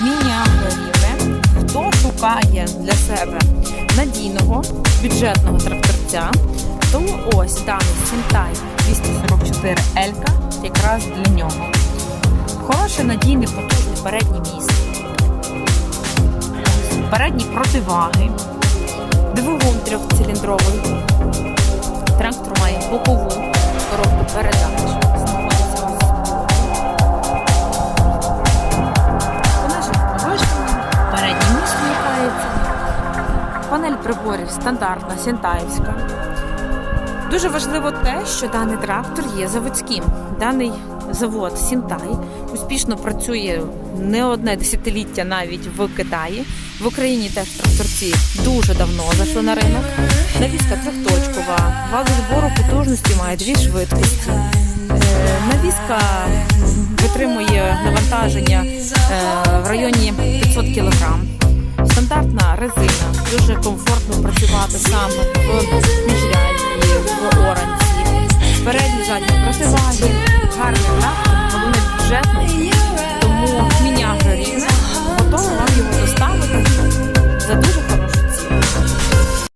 міні-автогрівне. Хто шукає для себе надійного бюджетного тракторця, то ось даний Сінтай 244 Елька якраз для нього. Хороший надійний потужний передній міст, передні противаги, двигун трьохциліндровий. Трактор має бокову коробку передач. Панель приборів стандартна, сінтаївська. Дуже важливо те, що даний трактор є заводським. Даний завод Сінтай успішно працює не одне десятиліття навіть в Китаї. В Україні теж тракторці дуже давно зайшли на ринок. Навіска трьохточкова, вал збору потужності має дві швидкості. Е, Навіска витримує навантаження е, в районі 500 кг. Стандартна дуже комфортно працювати саме в міжрядні, в оранці. Передні задні противаги, гарний трактор, головне бюджетний.